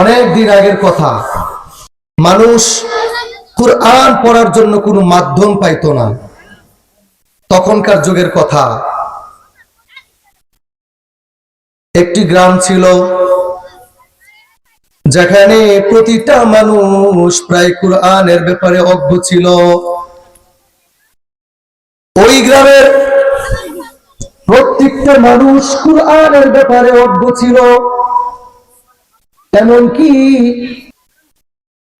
অনেক দিন আগের কথা। মানুষ কোরআন পড়ার জন্য কোনো মাধ্যম পাইতো না। তখনকার যুগের কথা। একটি গ্রাম ছিল, যেখানে প্রতিটা মানুষ প্রায় কোরআনের ব্যাপারে অজ্ঞ ছিল। ওই গ্রামের প্রত্যেকটা মানুষ কোরআনের ব্যাপারে অজ্ঞ ছিল। এমনকি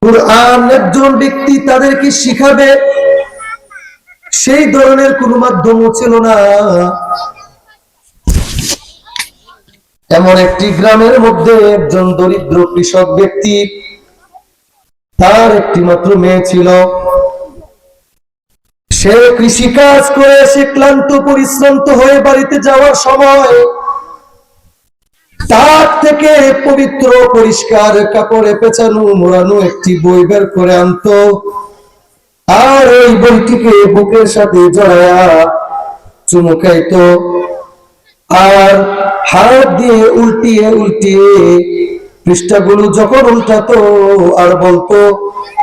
কোরআন একজন ব্যক্তি তাদেরকে শিখাবে, সেই ধরনের কোনো মাধ্যমও ছিল না। এমন একটি গ্রামের মধ্যে একজন দরিদ্র কৃষক ব্যক্তি, তার একটি মাত্র মেয়ে ছিল। সে কৃষি কাজ করে, সে ক্লান্ত পরিশ্রান্ত হয়ে বাড়িতে যাওয়ার সময় তার থেকে পবিত্র পরিষ্কার কাপড়ে পেঁচানো মোড়ানো একটি বই বের করে আনতো আর ওই বইটিকে বুকের সাথে জড়ায়া চুমুকাইতো আর হাত দিয়ে উল্টিয়ে উল্টিয়ে পৃষ্ঠাগুলো যখন উল্টাতো আর বলতো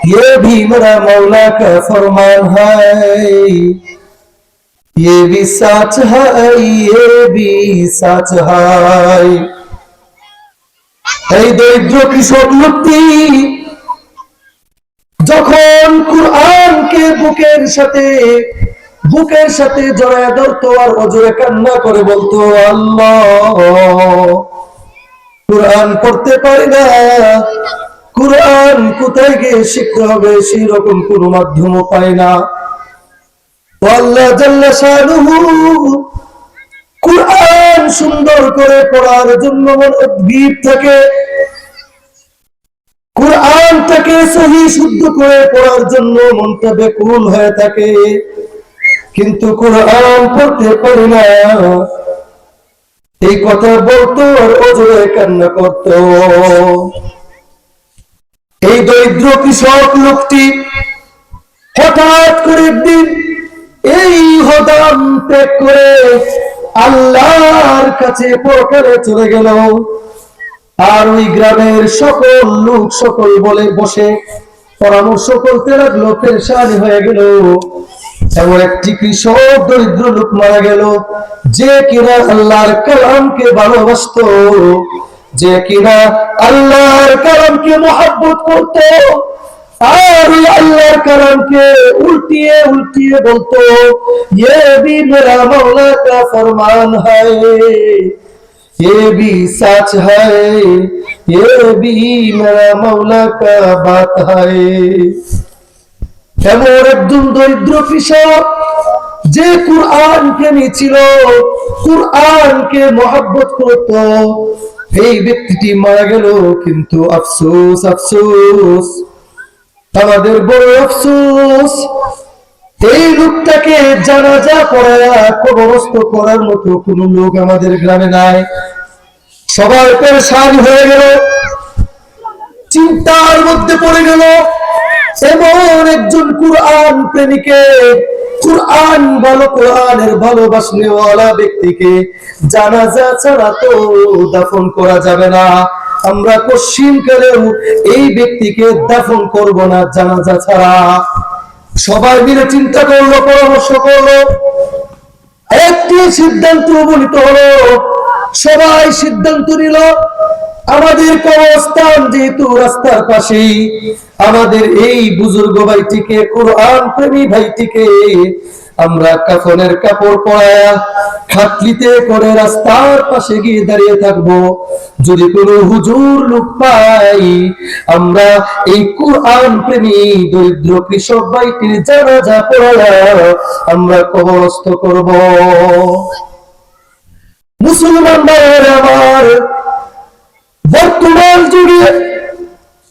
ये भी मेरा मौला का फरमान है ये भी सच है ये भी सच है এই দরিদ্র কৃষক লোকটি যখন কুরআনকে বুকের সাথে বুকের সাথে জড়ায় ধরতো আর অজরে কান্না করে বলতো, আল্লাহ, কোরআন পড়তে পারি না। কোরআন কোথায় গিয়ে শিখতে হবে? সেই রকম কোনো মাধ্যমও পাই না। আল্লাহ জাল্লা শানুহু কোরআন সুন্দর করে পড়ার জন্য মন উদ্ভিদ থাকে। কোরআনটাকে সহি শুদ্ধ করে পড়ার জন্য মনটা বেকুল হয়ে থাকে। কিন্তু কোরআন পড়তে পারি না। এই কথা বলতো আর অজরে কান্না করত। এই দরিদ্র কৃষক লোকটি হঠাৎ করে একদিন এই হদাম ত্যাগ করে আল্লাহর কাছে পরকালে চলে গেল। আর ওই গ্রামের সকল লোক সকল বলে বসে। পরামর্শ করতে লাগল, পেরেশানি হয়ে গেল। এমন একটি কৃষক দরিদ্র লোক মারা গেল, যে কিনা আল্লাহর কালামকে ভালোবাসত, যে কিনা আল্লাহর কালামকে মহাব্বত করত, আর ওই আল্লাহর কালামকে উল্টিয়ে উল্টিয়ে বলতো ইয়ে বি মেরা মাওলা কা ফরমান হায়। ये भी सच है ये भी मेरा मौला का बात है এমন একজন দরিদ্র কৃষক যে কুরআন প্রেমী ছিল কুরআনকে মহাব্বত করত এই ব্যক্তিটি মারা গেল কিন্তু আফসোস আফসোস আমাদের বড় আফসোস এই লোকটাকে জানাজা করা কবরস্থ করার মতো কোন লোক আমাদের গ্রামে নাই। সবাই পেরেশান হয়ে গেল, চিন্তার মধ্যে পড়ে গেল। এমন একজন কুরআন প্রেমীকে, কুরআন ভালো কোরআনের ভালোবাসনেওয়ালা ব্যক্তিকে জানাজা ছাড়া তো দাফন করা যাবে না। আমরা পশ্চিম কালেও এই ব্যক্তিকে দাফন করব না জানাজা ছাড়া। সবাই মিলে চিন্তা করল, পরামর্শ করল। একটি সিদ্ধান্ত উপনীত হলো, সবাই সিদ্ধান্ত নিল, আমাদের কবরস্থান যেহেতু রাস্তার পাশেই, আমাদের এই বুজুর্গ ভাইটিকে, কোরআন প্রেমী ভাইটিকে আমরা কাফনের কাপড় পরায়া খাটলিতে করে রাস্তার পাশে গিয়ে দাঁড়িয়ে থাকব। যদি কোনো হুজুর লোক পাই আমরা এই কোরআন প্রেমী দরিদ্র কৃষক ভাইটির জানাজা পড়ায়া আমরা কবরস্থ করব। মুসলমান ভাইয়ের আমার বর্তমান যুগে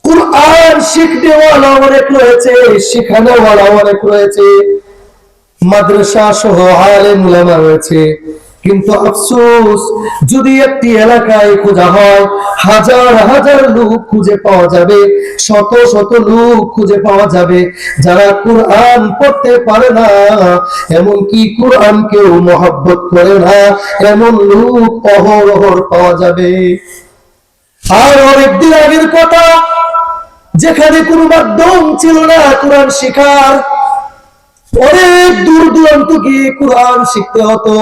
কোরআন শিখনেওয়ালা অনেক রয়েছে শিখানোওয়ালা অনেক রয়েছে। মাদ্রাসা সহ আলেম উলামা রয়েছে। কিন্তু আফসোস, যদি একটি এলাকায় খোঁজা হয়, হাজার হাজার লোক খুঁজে পাওয়া যাবে, শত শত লোক খুঁজে পাওয়া যাবে, যারা কোরআন পড়তে পারে না, এমনকি কোরআন কেউ মহব্বত করে না, এমন লোক অহরহর পাওয়া যাবে। আর অনেকদিন আগের কথা, যেখানে কোনো মাধ্যম ছিল না কোরআন শেখার অনেক দূর দূরান্ত গিয়ে কোরআন শিখতে হতো,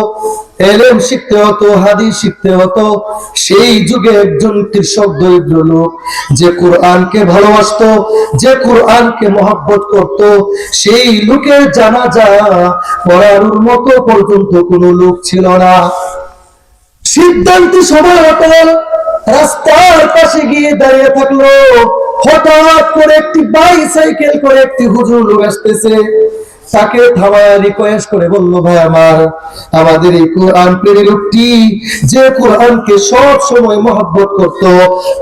এলেম শিখতে হতো, হাদিস শিখতে হতো। সেই যুগে একজন কৃষক, দরিদ্র লোক যে কোরআনকে ভালোবাসতো, যে কোরআনকে মহব্বত করত, সেই লোকের জানা যা পড়ানোর মতো পর্যন্ত কোনো লোক ছিল না। সিদ্ধান্তে সবাই অটল রাস্তার পাশে গিয়ে দাঁড়িয়ে থাকল। হঠাৎ করে একটি বাইসাইকেল করে একটি হুজুর লোক আসতেছে। তাকে থামায় রিকোয়েস্ট করে বলল, ভাই আমার, আমাদের এই কোরআন যে কোরআনকে সব সময় মহব্বত করত,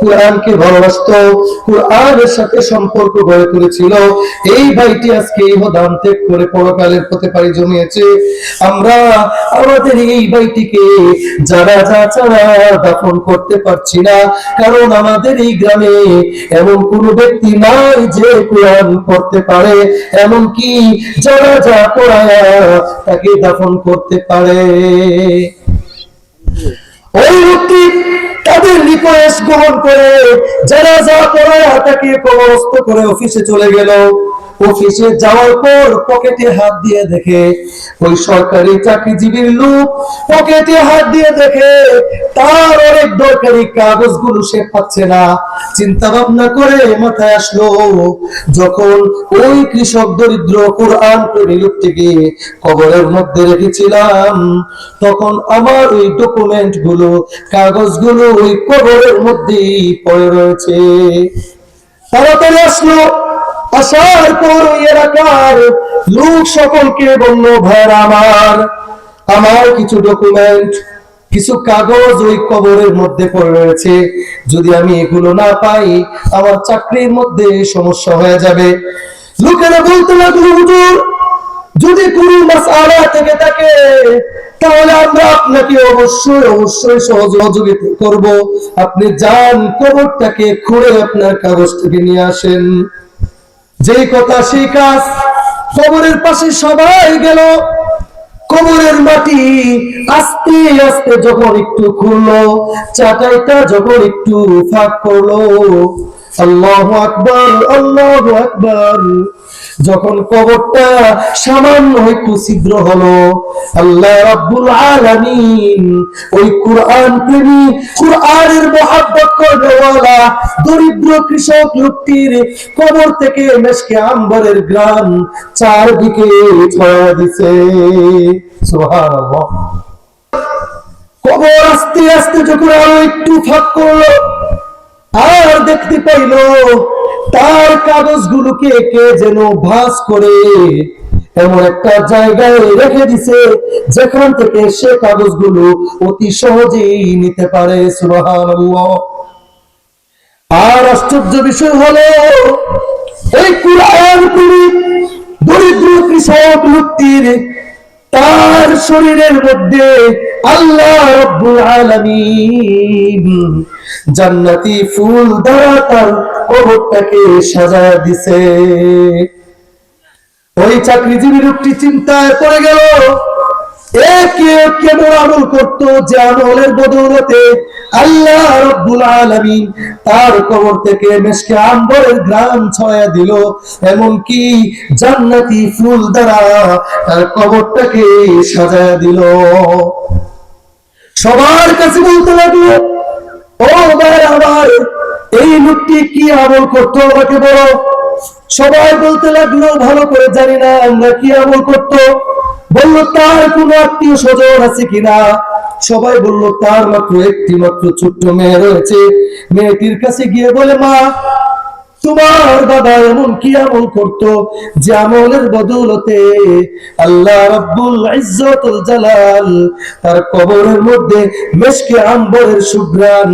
কোরআনকে ভালোবাসত, কোরআনের সাথে সম্পর্ক গড়ে তুলেছিল, এই ভাইটি আজকে ত্যাগ করে পরকালের পথে জমিয়েছে। আমরা আমাদের এই ভাইটিকে যারা যা ছাড়া দাফন করতে পারছি না, কারণ আমাদের এই গ্রামে এমন কোন ব্যক্তি নাই যে কোরআন পড়তে পারে এমন কি যারা যা পড়ায় তাকে দাফন করতে পারে। ওই লোকটি তাদের রিকোয়েস্ট গ্রহণ করে যারা যা পড়ায় তাকে কবরস্থ করে অফিসে চলে গেল। অফিসে যাওয়ার পর পকেটে হাত দিয়ে দেখে ওই সরকারি চাকরিজীবীর লোক পকেটে হাত দিয়ে দেখে তার অনেক দরকারি কাগজগুলো সে পাচ্ছে না। চিন্তা ভাবনা করে মাথায় আসলো, যখন ওই কৃষক দরিদ্র কোরআন প্রেমী লোকটিকে কবরের মধ্যে রেখেছিলাম, তখন আমার ওই ডকুমেন্টগুলো কাগজগুলো ওই কবরের মধ্যেই পড়ে রয়েছে। তাড়াতাড়ি আসলো আসার পর এলাকার লোক সকলকে বলল, ভাইয়ের আমার আমার কিছু ডকুমেন্ট কিছু কাগজ ওই কবরের মধ্যে পড়ে রয়েছে। যদি আমি এগুলো না পাই, আমার চাকরির মধ্যে সমস্যা হয়ে যাবে। লোকেরা বলতে লাগল, হুজুর, যদি কোনো মাসআলা থেকে থাকে, তাহলে আমরা আপনাকে অবশ্যই অবশ্যই সহযোগিতা করব। আপনি যান কবরটাকে খুঁড়ে আপনার কাগজটাকে নিয়ে আসেন। যেই কথা সেই কাজ কবরের পাশে সবাই গেল। কবরের মাটি আস্তে আস্তে যখন একটু খুললো চাটাইটা যখন একটু ফাঁক করল, আল্লাহ আকবর আল্লাহ আকবর। যখন কবরটা সামান্য একটু ছিদ্র হলো, আল্লাহ রাব্বুল আলামিন ওই কোরআন প্রেমী, কোরআনের মহাব্বত করবেওয়ালা দরিদ্র কৃষক লোকটির কবর থেকে মেশকে আম্বরের গ্রাম চারদিকে ছড়া দিছে। কবর আস্তে আস্তে যখন আরও একটু ফাঁক করল, আর দেখতে পাইল তার কাগজগুলোকে কে যেন ভাস করে এমন একটা জায়গায় রেখে দিছে, যেখান থেকে সে কাগজগুলো অতি সহজেই নিতে পারে আর আশ্চর্য বিষয় হলো, এই কুরআন দরিদ্র কৃষক লোকটির তার শরীরের মধ্যে আল্লাহ রব্বুল আলামিন জান্নাতি ফুল দ্বারা তার কবরটাকে সাজায় দিছে। ওই চাকরিজীবী লোকটি চিন্তায় পড়ে গেল এ কে কেমন আমল করত যে আমলের বদৌলতে আল্লাহ রব্বুল আলামিন তার কবর থেকে মেশকে আম্বরের গ্রাম ছয়া দিল। এমন জান্নাতি ফুল দ্বারা তার কবরটাকে সাজায় দিল। সবার কাছে বলতে লাগল, ও আমার, এই লোকটি কি আমল করতো আমাকে বলো? সবাই বলতে লাগল, ভালো করে জানি না, আমরা কি আমল করতো? বলল, তার কোন আত্মীয় স্বজন আছে কিনা? সবাই বলল, তার মাত্র একটি মাত্র ছোট্ট মেয়ে রয়েছে। মেয়েটির কাছে গিয়ে বলে, মা, তোমার বাবা এমন কি আমল করতো যে আমলের বদৌলতে আল্লাহ রাব্বুল ইজ্জতুল জালাল তার কবরের মধ্যে মেশকে আম্বরের সুগ্রাণ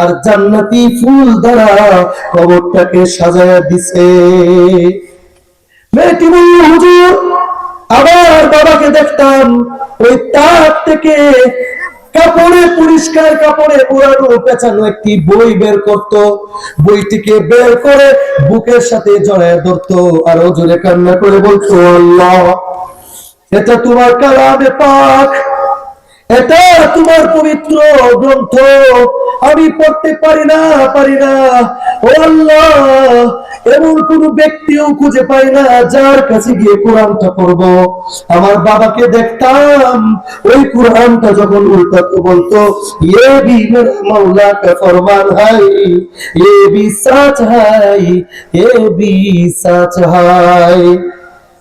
আর জান্নাতি ফুল দ্বারা কবরটাকে সাজায়া দিছে? মেয়েটি বলল, হুজুর আবার বাবাকে দেখতাম, ওই তার থেকে কাপড়ে পরিষ্কার কাপড়ে পুরানো পেঁচানো একটি বই বের করত। বইটিকে বের করে বুকের সাথে জড়ায় ধরতো, আর জোরে কান্না করে বলতো, আল্লাহ, এটা তোমার কালামে পাক, এটা তোমার পবিত্র গ্রন্থ। আমি পড়তে পারি না পারি না ও আল্লাহ এমন কোন ব্যক্তিও খুঁজে পাই না যার কাছে গিয়ে কোরআনটা পড়ব আমার বাবাকে দেখতাম ওই কোরআনটা যখন উল্টাতো বলতো ये भी मेरा मौला का फरमान है ये भी सच है ये भी सच है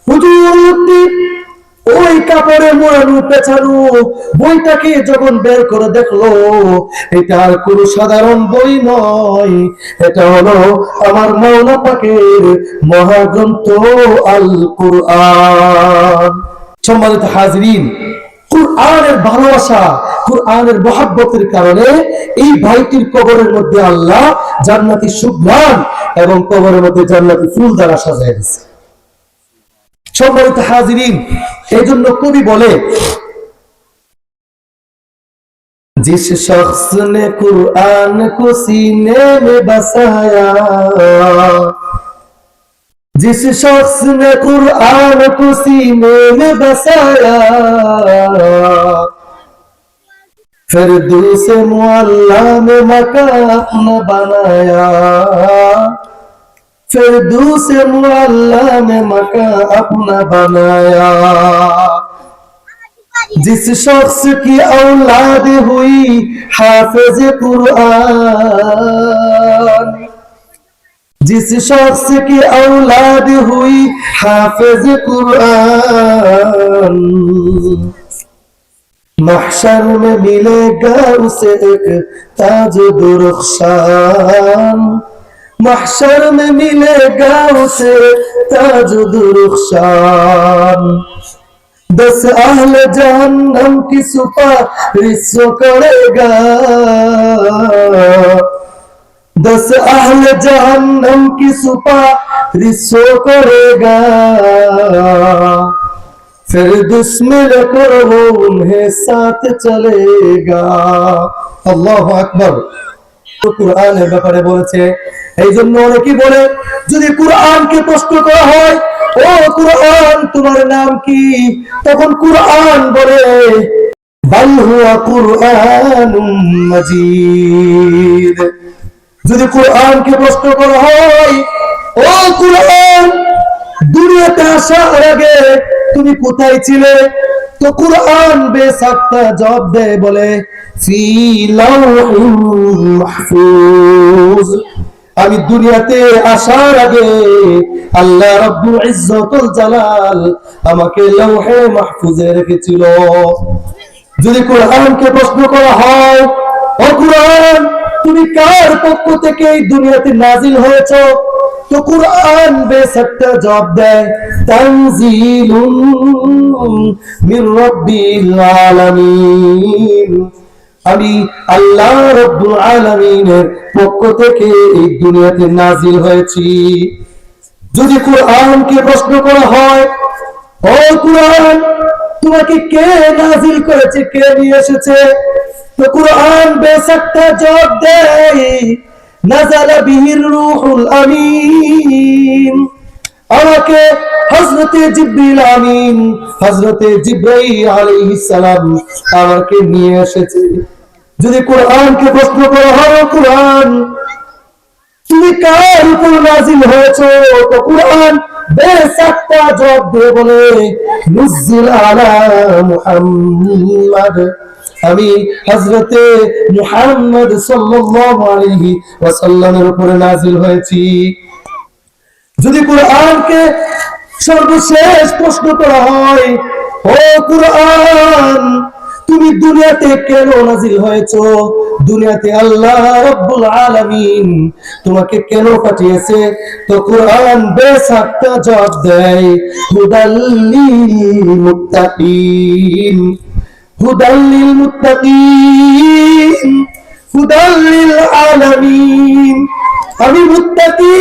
হুজুর ওই কাপড়ে মোড়ানো পেছানো। বইটাকে যখন বের করে দেখল, এটা আর কোন সাধারণ বই নয়। এটা হলো আমার মৌলা পাকের মহাগ্রন্থ আল কুরআন সম্মানিত হাজরিন, কুরআনের ভালোবাসা, কুরআনের মহাব্বতের কারণে এই ভাইটির কবরের মধ্যে আল্লাহ জান্নাতি সুগ্রাম এবং কবরের মধ্যে জান্নাতি ফুল দ্বারা সাজায় দিয়েছে। সম্মানিত হাজিরিন এই জন্য কবি বলে जिस शख्स ने कुरान को सीने में बसाया जिस शख्स ने कुरान को सीने में बसाया फिर दूसरे मुअल्ला में मकान बनाया फिर दूसरे मुअल्ला में मका अपना बनाया जिस शख्स की औलाद हुई हाफिज कुरान जिस शख्स की औलाद हुई हाफिज कुरान महशर में मिलेगा उसे एक ताज दुरुखशान محشر میں ملے گا اسے تاج درخشان دس اہل جہنم کی سفارش کرے گا دس اہل جہنم کی سفارش کرے گا پھر دشمن کرو انہیں ساتھ چلے گا اللہ اکبر ব্যাপারে বলেছে। এই জন্য অনেকে বলে, যদি কোরআনকে প্রশ্ন করা হয়, ও কোরআন, তোমার নাম কি? তখন কোরআন বলে যদি কোরআনকে প্রশ্ন করা হয়, ও কোরআন, দুনিয়াতে আসার আগে তুমি কোথায় ছিলে? তো কোরআন বেসাক্তা জবাব দেয়, বলে, ফি মাহফুজ। আমি দুনিয়াতে আসার আগে আল্লাহ রাব্বুল ইজ্জতুল জালাল আমাকে লৌহে মাহফুজে রেখেছিল। যদি কোরআনকে প্রশ্ন করা হয়, ও কোরআন, তুমি কার পক্ষ থেকে এই দুনিয়াতে নাজিল হয়েছ? তো কোরআন বেশ একটা জবাব দেয়, তানজিলুন মির রাব্বিল আলামিন। আমি আল্লাহ রব্বুল আলামিনের পক্ষ থেকে এই দুনিয়াতে নাজিল হয়েছি। যদি কোরআনকে প্রশ্ন করা হয়, ও কোরআন, তোমাকে কে নাজিল করেছে, কে নিয়ে এসেছে? তো কোরআন বেশ একটা জবাব দেয় নাজালা বিহির রুহুল আমিন। আমাকে হজরতে জিব্রিল আমিন হজরতে জিব্রাইল আলাইহিস সালাম আমাকে নিয়ে এসেছে। যদি কোরআনকে প্রশ্ন করা হয়, কোরআন তুমি কার উপর নাজিল হয়েছো? তো কোরআন বেশ জবাব দিয়ে বলে নুজিল আলা মুহাম্মদ। আমি হযরতে মুহাম্মদ সাল্লাল্লাহু আলাইহি ওয়াসাল্লামের উপরে নাজিল হয়েছি। যদি কোরআনকে সর্বশেষ প্রশ্ন করা হয়, ও কোরআন, তুমি দুনিয়াতে কেন নাজিল হয়েছো? দুনিয়াতে আল্লাহ রব্বুল আলামিন তোমাকে কেন পাঠিয়েছে? তো কোরআন বেশ একটা জবাব দেয় হুদাল্লিল মুত্তাকিন। আমি মুত্তাকি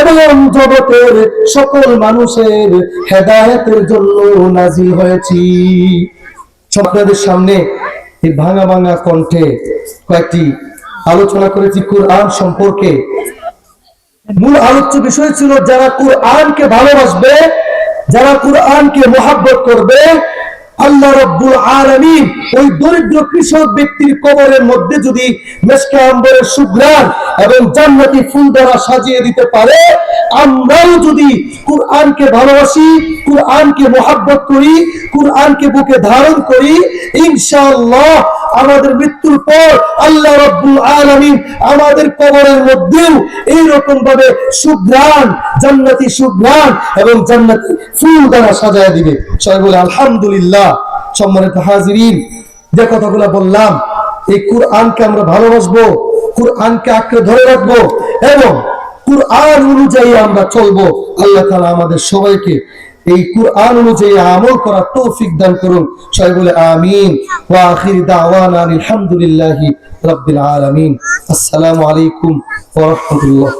এবং জগতের সকল মানুষের হেদায়েতের জন্য নাজিল হয়েছি। আপনাদের সামনে এই ভাঙা ভাঙা কণ্ঠে কয়েকটি আলোচনা করেছি কোরআন সম্পর্কে। মূল আলোচ্য বিষয় ছিল, যারা কোরআনকে ভালোবাসবে, যারা কোরআনকে মোহাব্বত করবে আল্লাহ রব্বুল আলামিন ওই দরিদ্র কৃষক ব্যক্তির কবরের মধ্যে যদি সুগ্রাণ এবং জান্নাতি ফুল দ্বারা সাজিয়ে দিতে পারে, আমরাও যদি কুরআনকে ভালোবাসি, কুরআনকে মোহাব্বত করি, কুরআনকে বুকে ধারণ করি, ইনশাআল্লাহ আমাদের মৃত্যুর পর আল্লাহ রব্বুল আলামিন আমাদের কবরের মধ্যেও এইরকম ভাবে সুগ্রাণ জান্নাতি সুগ্রাণ এবং জান্নাতি ফুল দ্বারা সাজায় দিবে। সবাই বলে, আলহামদুলিল্লাহ। সম্মানিত হাজিরিন, যে কথাগুলো বললাম, এই কুরআনকে আমরা ভালোবাসবো, কুরআনকে আঁকড়ে ধরে রাখব এবং কুরআন অনুযায়ী আমরা চলবো। আল্লাহ তাআলা আমাদের সবাইকে এই কুরআন অনুযায়ী আমল করার তৌফিক দান করুন। সবাই বলে আমিন। ওয়া আখির দাওয়ানা আলহামদুলিল্লাহি রাব্বিল আলামিন। আসসালামু আলাইকুম ওয়া রাহমাতুল্লাহ।